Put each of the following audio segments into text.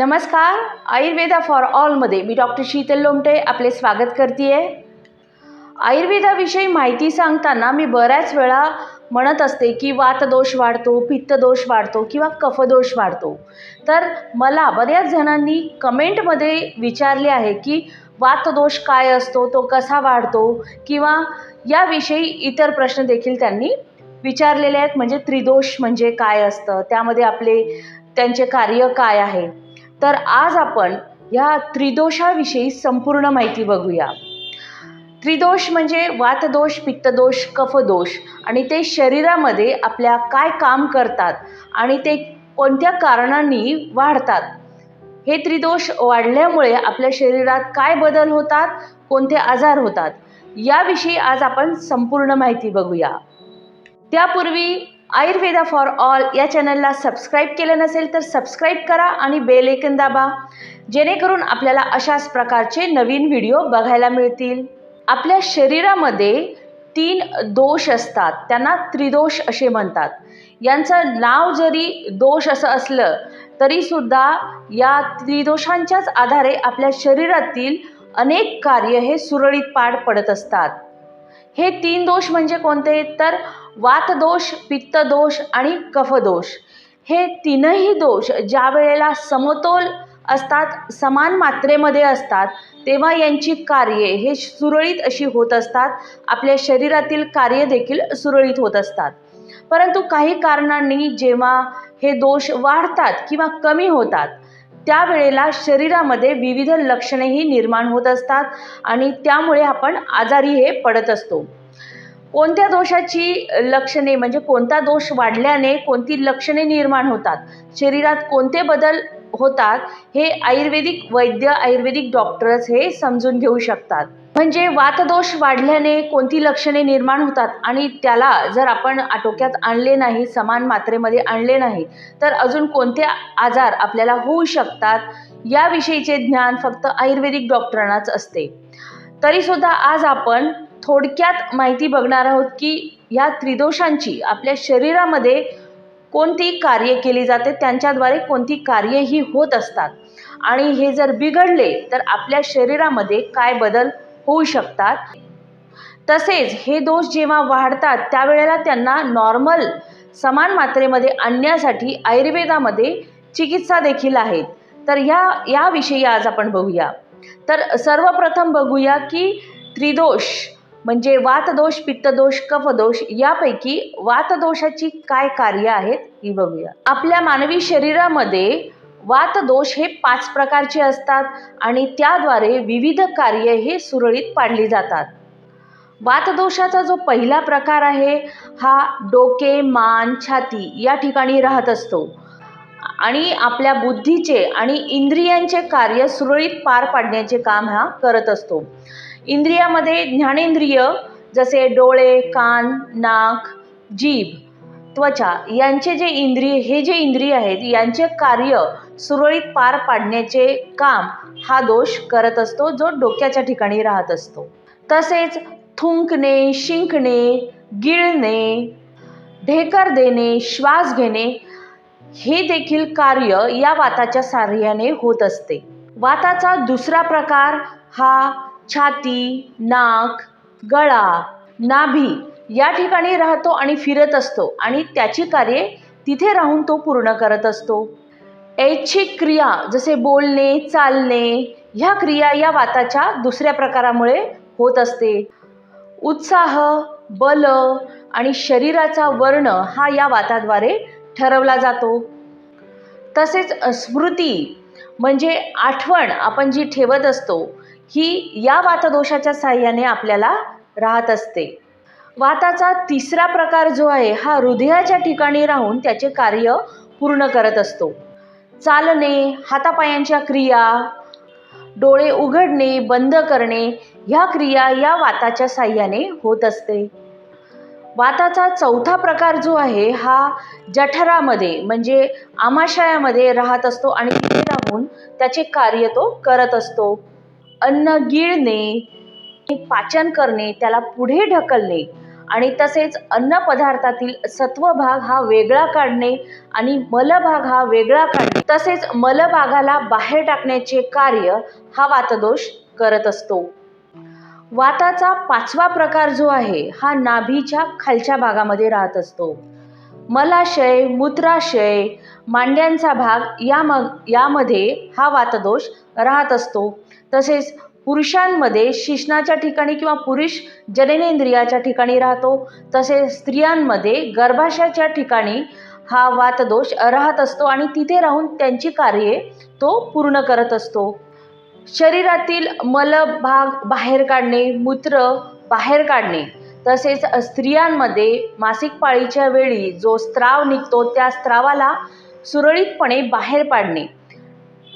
नमस्कार आयुर्वेदा फॉर ऑलमध्ये मी डॉक्टर शीतल लोमटे आपले स्वागत करते आहे आयुर्वेदाविषयी माहिती सांगताना मी बऱ्याच वेळा म्हणत असते की वातदोष वाढतो पित्तदोष वाढतो किंवा कफदोष वाढतो. तर मला बऱ्याच जणांनी कमेंटमध्ये विचारले आहे की वातदोष काय असतो तो कसा वाढतो किंवा याविषयी इतर प्रश्न देखील त्यांनी विचारलेले आहेत. म्हणजे त्रिदोष म्हणजे काय असतं? त्यामध्ये आपले त्यांचे कार्य काय आहे? तर आज आपण ह्या त्रिदोषाविषयी संपूर्ण माहिती बघूया. त्रिदोष म्हणजे वातदोष पित्तदोष कफदोष आणि ते शरीरामध्ये आपल्या काय काम करतात आणि ते कोणत्या कारणांनी वाढतात. हे त्रिदोष वाढल्यामुळे आपल्या शरीरात काय बदल होतात कोणते आजार होतात याविषयी आज आपण संपूर्ण माहिती बघूया. त्यापूर्वी आयुर्वेदा फॉर ऑल या चॅनलला सबस्क्राईब केलं नसेल तर सबस्क्राईब करा आणि बेल ऐकन दाबा जेणेकरून आपल्याला अशाच प्रकारचे नवीन व्हिडिओ बघायला मिळतील. आपल्या शरीरामध्ये तीन दोष असतात. त्यांना त्रिदोष असे म्हणतात. यांचं नाव जरी दोष असं असलं तरीसुद्धा या त्रिदोषांच्याच आधारे आपल्या शरीरातील अनेक कार्य हे सुरळीत पार पडत असतात. हे तीन दोष म्हणजे कोणते? तर वातदोष पित्तदोष आणि कफदोष. हे तीनही दोष ज्या वेळेला समतोल असतात समान मात्रेमध्ये असतात तेव्हा यांची कार्ये हे सुरळीत अशी होत असतात. आपल्या शरीरातील कार्य देखील सुरळीत होत असतात. परंतु काही कारणांनी जेव्हा हे दोष वाढतात किंवा कमी होतात त्यावेळेला शरीरामध्ये विविध लक्षणेही निर्माण होत असतात आणि त्यामुळे आपण आजारी हे पडत असतो. कोणत्या दोषाची लक्षणे म्हणजे कोणता दोष वाढल्याने कोणती लक्षणे निर्माण होतात? शरीरात कोणते बदल होतात? हे आयुर्वेदिक वैद्य आयुर्वेदिक डॉक्टर्स हे समजून घेऊ शकतात. म्हणजे वातदोष वाढल्याने कोणती लक्षणे निर्माण होतात? आणि त्याला जर आपण आटोक्यात आणले नाही समान मात्रेमध्ये आणले नाही तर अजून कोणते आजार आपल्याला होऊ शकतात? याविषयीचे ज्ञान फक्त आयुर्वेदिक डॉक्टरांनाच असते. तरीसुद्धा आज आपण थोडक्यात माहिती बघणार आहोत की ह्या त्रिदोषांची आपल्या शरीरामध्ये कोणती कार्य केली जाते त्यांच्याद्वारे कोणती कार्यही होत असतात. आणि हे जर बिघडले तर आपल्या शरीरामध्ये काय बदल होऊ शकतात? तसेच हे दोष जेव्हा वाढतात त्यावेळेला त्यांना नॉर्मल समान मात्रेमध्ये आणण्यासाठी आयुर्वेदामध्ये चिकित्सा देखील आहेत. तर ह्या याविषयी आज आपण बघूया. तर सर्वप्रथम बघूया की त्रिदोष म्हणजे वातदोष पित्तदोष कफदोष यापैकी वातदोषाची काय कार्य आहेत ही बघूया. आपल्या मानवी शरीरामध्ये वातदोष हे पाच प्रकारचे असतात आणि त्याद्वारे विविध कार्य हे सुरळीत पाडली जातात. वातदोषाचा जो पहिला प्रकार आहे हा डोके मान छाती या ठिकाणी राहत असतो. आणि आपल्या बुद्धीचे आणि इंद्रियांचे कार्य सुरळीत पार पाडण्याचे काम हा करत असतो. इंद्रियामध्ये ज्ञानेंद्रिय जसे डोळे कान नाक जीभ त्वचा यांचे जे इंद्रिय हे जे इंद्रिय आहेत यांचे कार्य सुरळीत पार पाडण्याचे काम हा दोष करत असतो जो डोक्याच्या ठिकाणी राहत असतो. तसेच थुंकणे शिंकणे गिळणे ढेकर देणे श्वास घेणे हे देखील कार्य या वाताच्या साह्याने होत असते. वाताचा दुसरा प्रकार हा छाती नाक गळा नाभी या ठिकाणी राहतो आणि फिरत असतो आणि त्याची कार्ये तिथे राहून तो पूर्ण करत असतो. ऐच्छिक क्रिया जसे बोलणे चालणे ह्या क्रिया या वाताच्या दुसऱ्या प्रकारामुळे होत असते. उत्साह बल आणि शरीराचा वर्ण हा या वाताद्वारे ठरवला जातो. तसेच स्मृती म्हणजे आठवण आपण जी ठेवत असतो ही या वातदोषाच्या साह्याने आपल्याला राहत असते. वाताचा तिसरा प्रकार जो आहे हा हृदयाच्या ठिकाणी राहून त्याचे कार्य पूर्ण करत असतो. चालणे हातापायांच्या क्रिया डोळे उघडणे बंद करणे ह्या क्रिया या वाताच्या साह्याने होत असते. वाताचा चौथा प्रकार जो आहे हा जठरामध्ये म्हणजे आमाशयामध्ये राहत असतो आणि तिथे राहून त्याचे कार्य तो करत असतो. अन्न गिळणे पाचन करणे त्याला पुढे ढकलणे आणि तसेच अन्न पदार्थातील सत्व भाग हा वेगळा काढणे आणि मलभाग हा वेगळा काढणे. तसेच मलभागाला बाहेर टाकण्याचे कार्य हा वातदोष करत असतो. वाताचा पाचवा प्रकार जो आहे हा नाभीच्या खालच्या भागामध्ये राहत असतो. मलाशय मूत्राशय मांड्यांचा भाग या म यामध्ये हा वातदोष राहत असतो. तसेच पुरुषांमध्ये शिश्नाच्या ठिकाणी किंवा पुरुष जननेंद्रियाच्या ठिकाणी राहतो. तसेच स्त्रियांमध्ये गर्भाशयाच्या ठिकाणी हा वातदोष राहत असतो आणि तिथे राहून त्यांची कार्ये तो पूर्ण करत असतो. शरीरातील मल भाग बाहेर काढणे मूत्र बाहेर काढणे तसेच स्त्रियांमध्ये मासिक पाळीच्या वेळी जो स्त्राव निघतो त्या स्त्रावाला सुरळीतपणे बाहेर पाडणे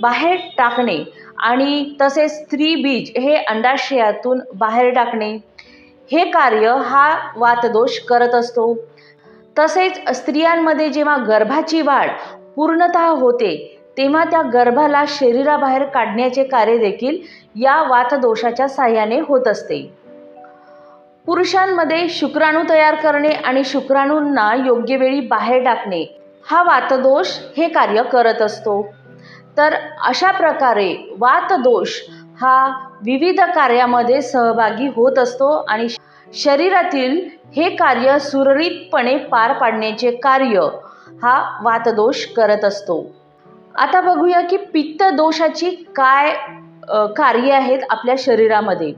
बाहेर टाकणे आणि तसेच स्त्री बीज हे अंडाशयातून बाहेर टाकणे. हे कार्य हा वातदोष करत असतो. तसेच स्त्रियांमध्ये जेव्हा गर्भाची वाढ पूर्णतः होते तेव्हा त्या गर्भाला शरीराबाहेर काढण्याचे कार्य देखील या वातदोषाच्या साह्याने होत असते. पुरुषांमध्ये शुक्राणू तयार करणे आणि शुक्राणूंना योग्य वेळी बाहेर टाकणे हा वातदोष हे कार्य करत असतो. तर अशा प्रकारे वातदोष हा विविध कार्यामध्ये सहभागी होत असतो आणि शरीरातील हे कार्य सुरळीतपणे पार पाडण्याचे कार्य हा वातदोष करत असतो. आता बघूया की पित्त दोषाची काय कार्य कार्ये आहेत आपल्या शरीरामध्ये.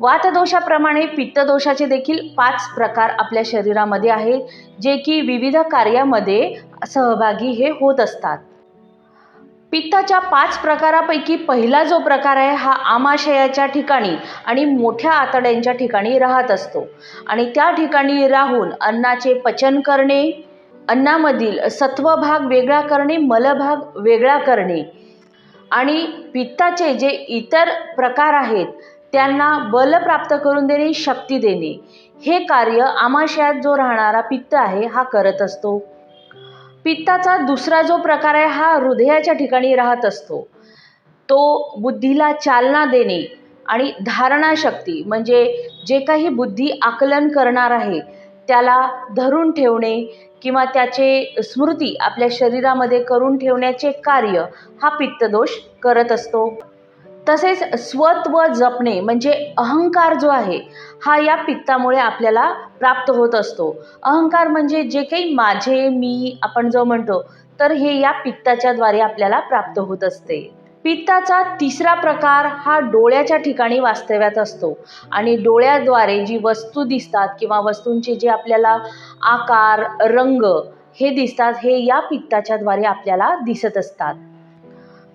वातदोषाप्रमाणे पित्तदोषाचे देखील पाच प्रकार आपल्या शरीरामध्ये आहेत जे की विविध कार्यामध्ये सहभागी हे होत असतात. पित्ताच्या पाच प्रकारापैकी पहिला जो प्रकार आहे हा आमाशयाच्या ठिकाणी आणि मोठ्या आतड्यांच्या ठिकाणी राहत असतो. आणि त्या ठिकाणी राहून अन्नाचे पचन करणे अन्नामधील सत्व भाग वेगळा करणे मलभाग वेगळा करणे. आणि पित्ताचे जे इतर प्रकार आहेत त्यांना बल प्राप्त करून देणे शक्ती देणे. हे कार्य आमाशयात जो राहणारा पित्त आहे हा करत असतो. पित्ताचा दुसरा जो प्रकार आहे हा हृदयाच्या ठिकाणी राहत असतो. तो बुद्धीला चालना देणे आणि धारणाशक्ती म्हणजे जे काही बुद्धी आकलन करणार आहे त्याला धरून ठेवणे किंवा त्याचे स्मृती आपल्या शरीरामध्ये करून ठेवण्याचे कार्य हा पित्तदोष करत असतो. तसेच स्वत्व जपणे म्हणजे अहंकार जो आहे हा या पित्तामुळे आपल्याला प्राप्त होत असतो. अहंकार म्हणजे जे काही माझे मी आपण जो म्हणतो तर हे या पित्ताच्या द्वारे आपल्याला प्राप्त होत असते. पित्ताचा तिसरा प्रकार हा डोळ्याच्या ठिकाणी वास्तव्यात असतो. आणि डोळ्याद्वारे जी वस्तू दिसतात किंवा वस्तूंचे जे आपल्याला आकार रंग हे दिसतात हे या पित्ताच्या द्वारे आपल्याला दिसत असतात.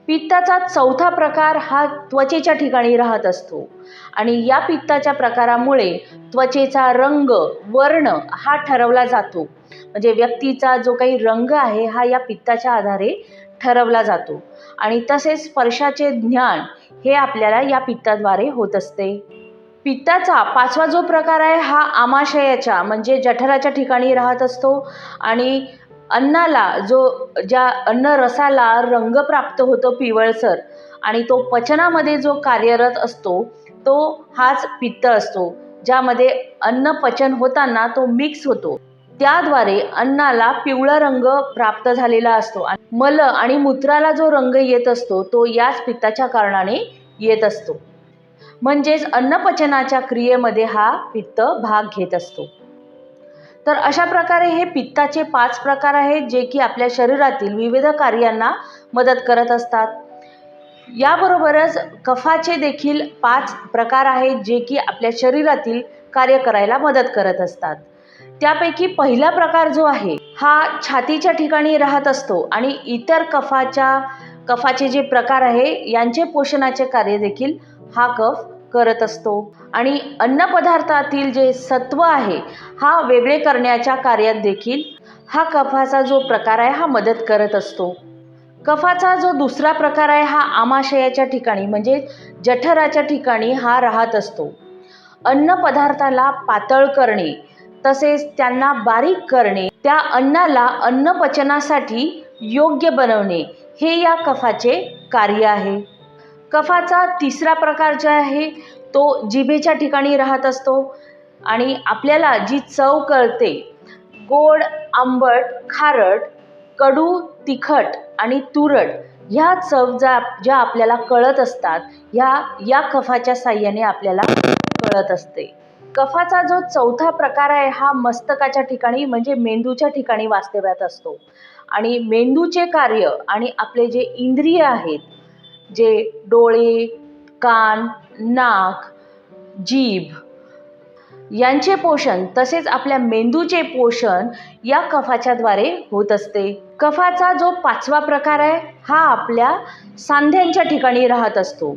पित्ताचा चौथा प्रकार हा त्वचेच्या ठिकाणी राहत असतो. आणि या पित्ताच्या प्रकारामुळे त्वचेचा रंग वर्ण हा ठरवला जातो. म्हणजे व्यक्तीचा जो काही रंग आहे हा या पित्ताच्या आधारे ठरवला जातो. आणि तसेच स्पर्शाचे ज्ञान हे आपल्याला या पित्ताद्वारे होत असते. पित्ताचा पाचवा जो प्रकार आहे हा आमाशयाच्या म्हणजे जठराच्या ठिकाणी राहत असतो. आणि अन्नाला जो ज्या अन्न रसाला रंग प्राप्त होतो पिवळसर आणि तो पचनामध्ये जो कार्यरत असतो तो हाच पित्त असतो ज्यामध्ये अन्न पचन होताना तो मिक्स होतो. त्याद्वारे अन्नाला पिवळा रंग प्राप्त झालेला असतो. आणि मल आणि मूत्राला जो रंग येत असतो तो याच पित्ताच्या कारणाने येत असतो. म्हणजेच अन्नपचनाच्या क्रियेमध्ये हा पित्त भाग घेत असतो. तर अशा प्रकारे हे पित्ताचे पाच प्रकार आहेत जे की आपल्या शरीरातील विविध कार्यांना मदत करत असतात. याबरोबरच कफाचे देखील पाच प्रकार आहेत जे की आपल्या शरीरातील कार्य करायला मदत करत असतात. त्यापैकी पहिला प्रकार जो आहे हा छातीच्या ठिकाणी राहत असतो आणि इतर कफाच्या कफाचे जे प्रकार आहे यांचे पोषणाचे कार्य देखील हा कफ करत असतो. आणि अन्नपदार्थातील जे सत्व आहे हा वेगळे करण्याच्या कार्यात देखील हा कफाचा जो प्रकार आहे हा मदत करत असतो. कफाचा जो दुसरा प्रकार आहे हा आमाशयाच्या ठिकाणी म्हणजे जठराच्या ठिकाणी हा राहत असतो. अन्न पदार्थाला पातळ करणे तसेच त्यांना बारीक करणे त्या अन्नाला अन्नपचनासाठी योग्य बनवणे हे या कफाचे कार्य आहे. कफाचा तिसरा प्रकार जो आहे तो जिभेच्या ठिकाणी राहत असतो आणि आपल्याला जी चव कळते गोड आंबट खारट कडू तिखट आणि तुरट ह्या चव ज्या ज्या आपल्याला कळत असतात ह्या या कफाच्या साह्याने आपल्याला कळत असते. कफाचा जो चौथा प्रकार आहे हा मस्तकाच्या ठिकाणी म्हणजे मेंदूच्या ठिकाणी वास्तव्यात असतो. आणि मेंदूचे कार्य आणि आपले जे इंद्रिय आहेत जे डोळे कान नाक जीभ यांचे पोषण तसेच आपल्या मेंदूचे पोषण या कफाच्याद्वारे होत असते. कफाचा जो पाचवा प्रकार आहे हा आपल्या सांध्यांच्या ठिकाणी राहत असतो.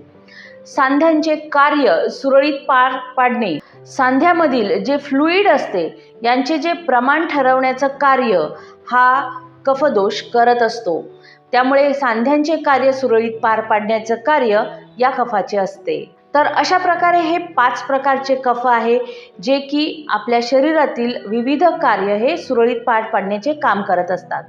सांध्यांचे कार्य सुरळीत पार पाडणे. सांध्यामधील जे फ्लुईड असते यांचे जे प्रमाण ठरवण्याचं कार्य हा कफदोष करत असतो. त्यामुळे सांध्यांचे कार्य सुरळीत पार पाडण्याचं कार्य या कफाचे असते. तर अशा प्रकारे हे पाच प्रकारचे कफ आहे जे की आपल्या शरीरातील विविध कार्य हे सुरळीत पार पाडण्याचे काम करत असतात.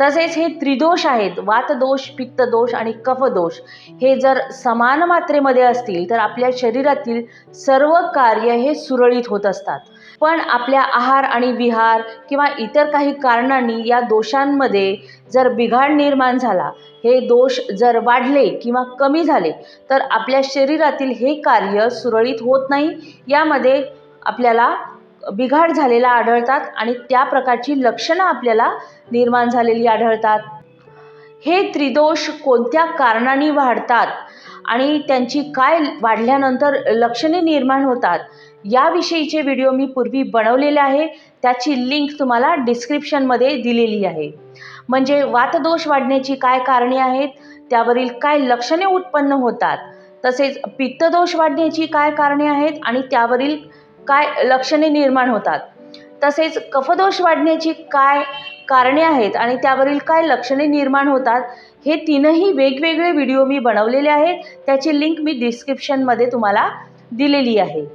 तसेच हे त्रिदोष आहेत. वातदोष पित्तदोष आणि कफदोष. हे जर समान मात्रेमध्ये असतील तर आपल्या शरीरातील सर्व कार्य हे सुरळीत होत असतात. पण आपल्या आहार आणि विहार किंवा इतर काही कारणांनी या दोषांमध्ये जर बिघाड निर्माण झाला हे दोष जर वाढले किंवा कमी झाले तर आपल्या शरीरातील हे कार्य सुरळीत होत नाही. यामध्ये आपल्याला बिघाड झालेला आढळतात आणि त्या प्रकारची लक्षणं आपल्याला निर्माण झालेली आढळतात. हे त्रिदोष कोणत्या कारणाने वाढतात आणि त्यांची काय वाढल्यानंतर लक्षणे निर्माण होतात याविषयीचे व्हिडिओ मी पूर्वी बनवलेले आहे. त्याची लिंक तुम्हाला डिस्क्रिप्शनमध्ये दिलेली आहे. म्हणजे वातदोष वाढण्याची काय कारणे आहेत त्यावरील काय लक्षणे उत्पन्न होतात तसेच पित्तदोष वाढण्याची काय कारणे आहेत आणि त्यावरील काय लक्षणे निर्माण होतात तसेच कफदोष वाढण्याची काय कारणे आहेत आणि त्यावरील काय लक्षणे निर्माण होतात हे तीनही वेगवेगळे व्हिडिओ मी बनवलेले आहेत. त्याची लिंक मी डिस्क्रिप्शनमध्ये तुम्हाला दिलेली आहे.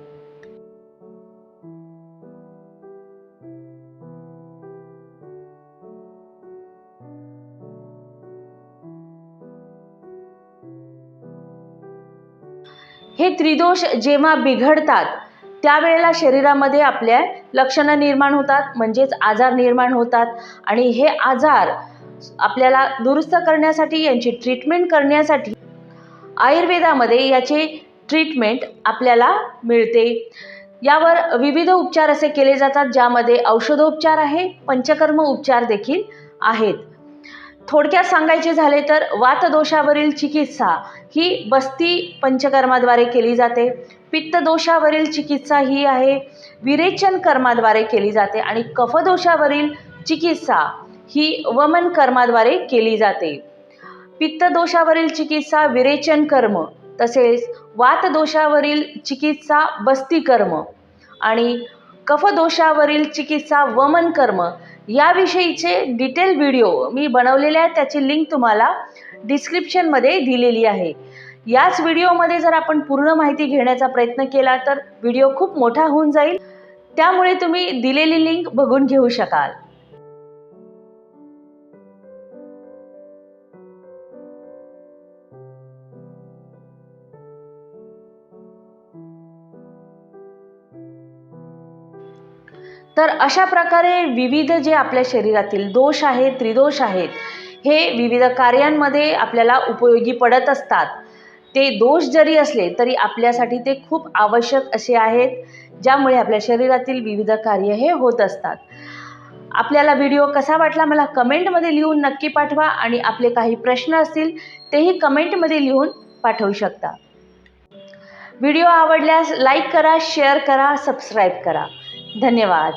हे त्रिदोष जेव्हा बिघडतात त्यावेळेला शरीरामध्ये आपल्या लक्षणं निर्माण होतात म्हणजेच आजार निर्माण होतात. आणि हे आजार आपल्याला दुरुस्त करण्यासाठी यांची ट्रीटमेंट करण्यासाठी आयुर्वेदामध्ये याची ट्रीटमेंट आपल्याला मिळते. यावर विविध उपचार असे केले जातात ज्यामध्ये औषधोपचार आहे पंचकर्म उपचार देखील आहेत. थोडक्यात सांगायचे झाले तर वातदोषावरील चिकित्सा ही बस्ती पंचकर्माद्वारे केली जाते. पित्तदोषावरील चिकित्सा ही आहे. विरेचन कर्माद्वारे केली जाते आणि कफदोषावरील चिकित्सा ही वमन कर्माद्वारे केली जाते. पित्तदोषावरील चिकित्सा विरेचन कर्म तसेच वातदोषावरील चिकित्सा बस्ती कर्म आणि कफदोषावरील चिकित्सा वमन कर्म याविषयीचे डिटेल व्हिडिओ मी बनवलेले आहेत त्याची लिंक तुम्हाला डिस्क्रिप्शनमध्ये दिलेली आहे. याच व्हिडिओमध्ये जर आपण पूर्ण माहिती घेण्याचा प्रयत्न केला तर व्हिडिओ खूप मोठा होऊन जाईल. त्यामुळे तुम्ही दिलेली लिंक बघून घेऊ शकाल. तर अशा प्रकारे विविध जे आपल्या शरीरातील दोष आहेत त्रिदोष आहेत हे विविध कार्यांमध्ये आपल्याला उपयोगी पडत असतात. ते दोष जरी असले तरी आपल्यासाठी ते खूप आवश्यक असे आहेत ज्यामुळे आपल्या शरीरातील विविध कार्य हे होत असतात. आपल्याला व्हिडिओ कसा वाटला मला कमेंटमध्ये लिहून नक्की पाठवा आणि आपले काही प्रश्न असतील तेही कमेंटमध्ये लिहून पाठवू शकता. व्हिडिओ आवडल्यास लाईक करा शेअर करा सबस्क्राईब करा. धन्यवाद.